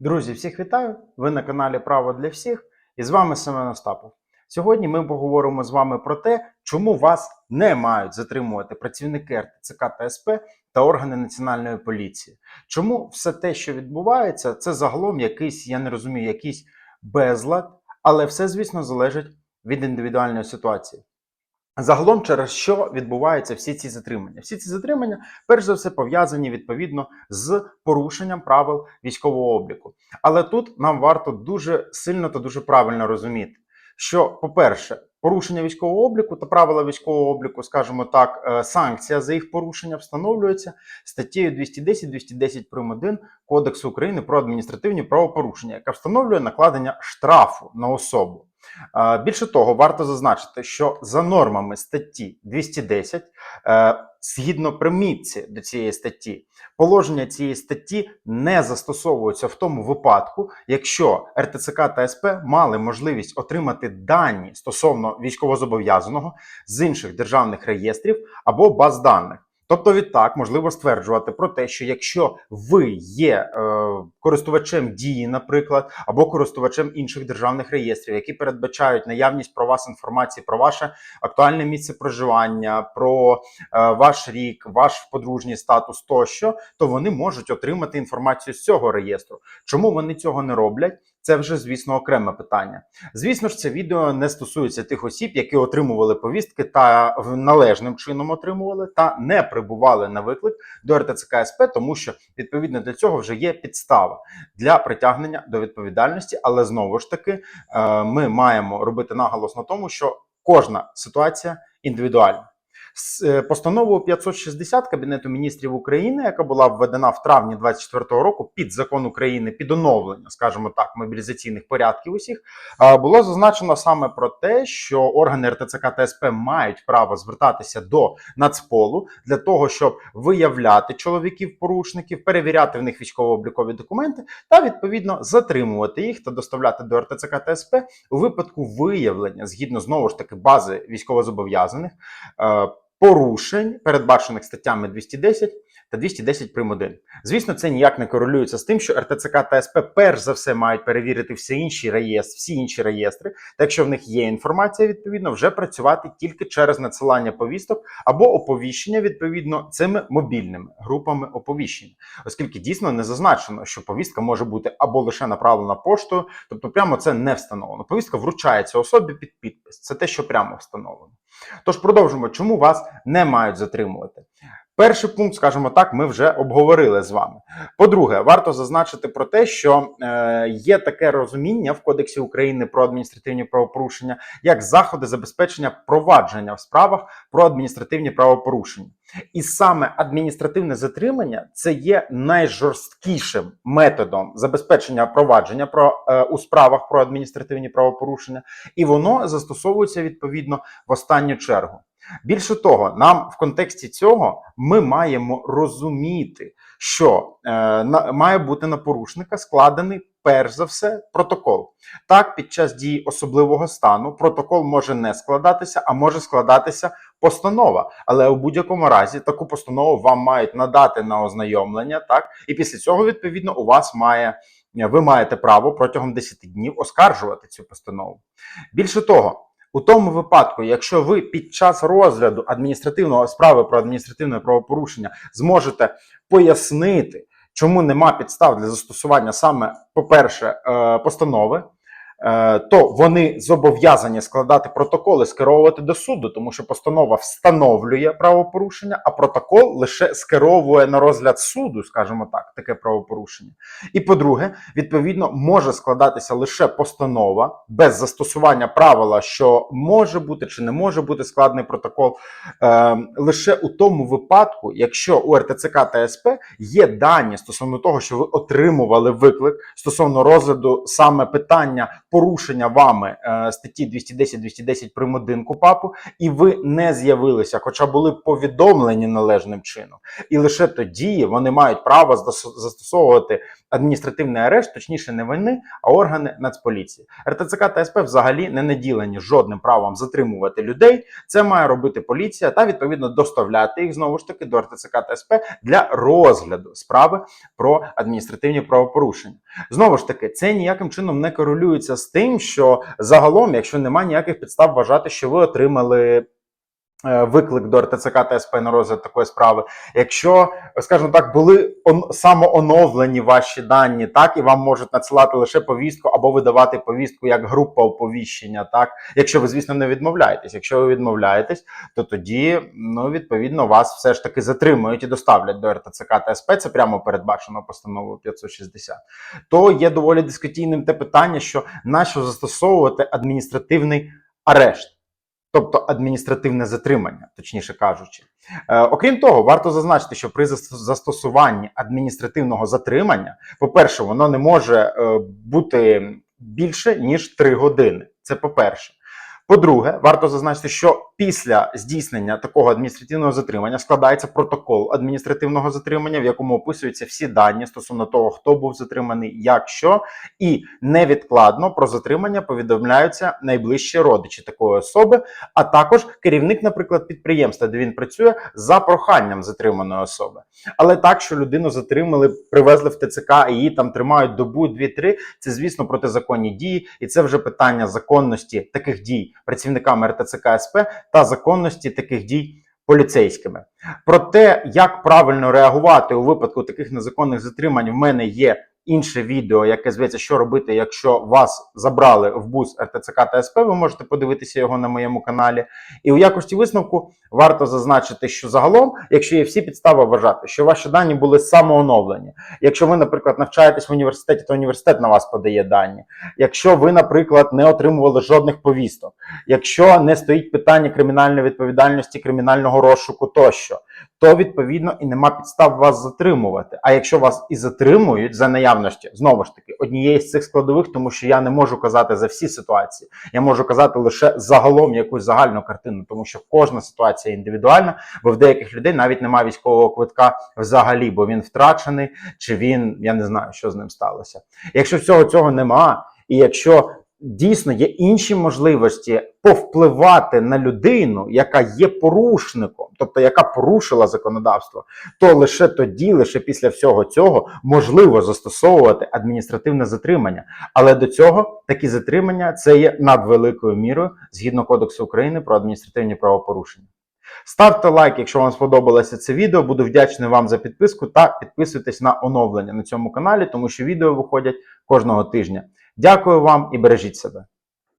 Друзі, всіх вітаю! Ви на каналі Право для всіх і з вами Семен Остапов. Сьогодні ми поговоримо з вами про те, чому вас не мають затримувати працівники РТЦК та СП та органи національної поліції. Чому все те, що відбувається, це загалом якийсь, я не розумію, якийсь безлад, але все, звісно, залежить від індивідуальної ситуації. Загалом, через що відбуваються всі ці затримання? Всі ці затримання, перш за все, пов'язані відповідно з порушенням правил військового обліку. Але тут нам варто дуже сильно та дуже правильно розуміти, що, по-перше, порушення військового обліку та правила військового обліку, скажімо так, е, санкція за їх порушення встановлюється статтею 210 210 прим. 1 Кодексу України про адміністративні правопорушення, яка встановлює накладення штрафу на особу. Більше того, варто зазначити, що за нормами статті 210, е, згідно примітці до цієї статті, положення цієї статті не застосовуються в тому випадку, якщо РТЦК та СП мали можливість отримати дані стосовно військовозобов'язаного з інших державних реєстрів або баз даних. Тобто, відтак можливо стверджувати про те, що якщо ви є е, користувачем дії, наприклад, або користувачем інших державних реєстрів, які передбачають наявність про вас інформації про ваше актуальне місце проживання, про е, ваш рік, ваш подружній статус тощо, то вони можуть отримати інформацію з цього реєстру. Чому вони цього не роблять? Це вже, звісно, окреме питання. Звісно ж, це відео не стосується тих осіб, які отримували повістки та належним чином отримували, та не прибували на виклик до РТЦК СП, тому що відповідно для цього вже є підстава для притягнення до відповідальності. Але знову ж таки, е, ми маємо робити наголос на тому, що кожна ситуація індивідуальна. Е, постановою 560 Кабінету міністрів України, яка була введена в травні 2024 року під закон України під оновлення, скажімо так, мобілізаційних порядків усіх, було зазначено саме про те, що органи РТЦК та СП мають право звертатися до Нацполу для того, щоб виявляти чоловіків-порушників, перевіряти в них військово-облікові документи та відповідно затримувати їх та доставляти до РТЦК та СП у випадку виявлення згідно знову ж таки бази військовозобов'язаних. Порушень, передбачених статтями 210 та 210 прим. 1. Звісно, це ніяк не корелюється з тим, що РТЦК та СП перш за все мають перевірити всі інші реєстри, всі інші реєстри, та якщо в них є інформація, відповідно, вже працювати тільки через надсилання повісток або оповіщення відповідно цими мобільними групами оповіщення, оскільки дійсно не зазначено, що повістка може бути або лише направлена поштою, тобто прямо це не встановлено. Повістка вручається особі під підпис. Це те, що прямо встановлено. Тож продовжимо, чому вас не мають затримувати. Перший пункт, скажімо так, ми вже обговорили з вами. По-друге, варто зазначити про те, що е, є таке розуміння в Кодексі України про адміністративні правопорушення, як заходи забезпечення провадження в справах про адміністративні правопорушення. І саме адміністративне затримання це є найжорсткішим методом забезпечення провадження про е, у справах про адміністративні правопорушення, і воно застосовується відповідно в останню чергу. Більше того, нам в контексті цього ми маємо розуміти, що е, на, має бути на порушника складений перш за все протокол. Так, під час дії особливого стану протокол може не складатися, а може складатися постанова. Але у будь-якому разі таку постанову вам мають надати на ознайомлення, так і після цього відповідно у вас має. Ви маєте право протягом 10 днів оскаржувати цю постанову. Більше того, у тому випадку, якщо ви під час розгляду адміністративного справи про адміністративне правопорушення зможете пояснити, чому нема підстав для застосування саме, по-перше, е, постанови, то вони зобов'язані складати протоколи, скеровувати до суду, тому що постанова встановлює правопорушення, а протокол лише скеровує на розгляд суду, скажімо так, таке правопорушення. І по-друге, відповідно може складатися лише постанова без застосування правила, що може бути чи не може бути складений протокол, е, лише у тому випадку, якщо у РТЦК та СП є дані стосовно того, що ви отримували виклик стосовно розгляду саме питання порушення вами е, статті 210-210 прим. 1 КУПАПу, і ви не з'явилися, хоча були повідомлені належним чином. І лише тоді вони мають право застосовувати адміністративний арешт, точніше, не вони, а органи Нацполіції. РТЦК та СП взагалі не наділені жодним правом затримувати людей. Це має робити поліція та відповідно доставляти їх знову ж таки до РТЦК та СП для розгляду справи про адміністративні правопорушення. Знову ж таки, це ніяким чином не корелюється з тим, що загалом, якщо немає ніяких підстав вважати, що ви отримали. Е, Виклик до РТЦК та на розгляд такої справи. Якщо, скажімо так, були он, самооновлені ваші дані, так і вам можуть надсилати лише повістку або видавати повістку як група оповіщення, так якщо ви, звісно, не відмовляєтесь. Якщо ви відмовляєтесь, то тоді, ну відповідно, вас все ж таки затримують і доставлять до РТЦК та СП. Це прямо передбачено постановою 560. То є доволі дискутійним те питання, що нащо застосовувати адміністративний арешт. Тобто адміністративне затримання, точніше кажучи. Е, окрім того, варто зазначити, що при застосуванні адміністративного затримання, по-перше, воно не може е, бути більше ніж 3 години. Це по-перше. По-друге, варто зазначити, що після здійснення такого адміністративного затримання складається протокол адміністративного затримання, в якому описуються всі дані стосовно того, хто був затриманий, як що, і невідкладно про затримання повідомляються найближчі родичі такої особи, а також керівник, наприклад, підприємства, де він працює, за проханням затриманої особи. Але так, що людину затримали, привезли в ТЦК і її там тримають добу, дві-три, це звісно протизаконні дії, і це вже питання законності таких дій працівниками РТЦК СП та законності таких дій поліцейськими. Про те, як правильно реагувати у випадку таких незаконних затримань, в мене є. Інше відео, яке зветься, що робити, якщо вас забрали в бус РТЦК та СП, ви можете подивитися його на моєму каналі. І у якості висновку варто зазначити, що загалом, якщо є всі підстави вважати, що ваші дані були самооновлені, якщо ви, наприклад, навчаєтесь в університеті, то університет на вас подає дані. Якщо ви, наприклад, не отримували жодних повісток, якщо не стоїть питання кримінальної відповідальності, кримінального розшуку тощо, то відповідно і нема підстав вас затримувати. А якщо вас і затримують за наявності, знову ж таки, однієї з цих складових, тому що я не можу казати за всі ситуації, я можу казати лише загалом якусь загальну картину, тому що кожна ситуація індивідуальна, бо в деяких людей навіть немає військового квитка взагалі, бо він втрачений, чи він я не знаю, що з ним сталося. Якщо всього цього нема, і якщо дійсно є інші можливості повпливати на людину, яка є порушником, тобто яка порушила законодавство, то лише тоді, лише після всього цього, можливо застосовувати адміністративне затримання. Але до цього такі затримання це є надвеликою мірою згідно Кодексу України про адміністративні правопорушення. Ставте лайк, якщо вам сподобалося це відео. Буду вдячний вам за підписку та підписуйтесь на оновлення на цьому каналі, тому що відео виходять кожного тижня. Дякую вам і бережіть себе.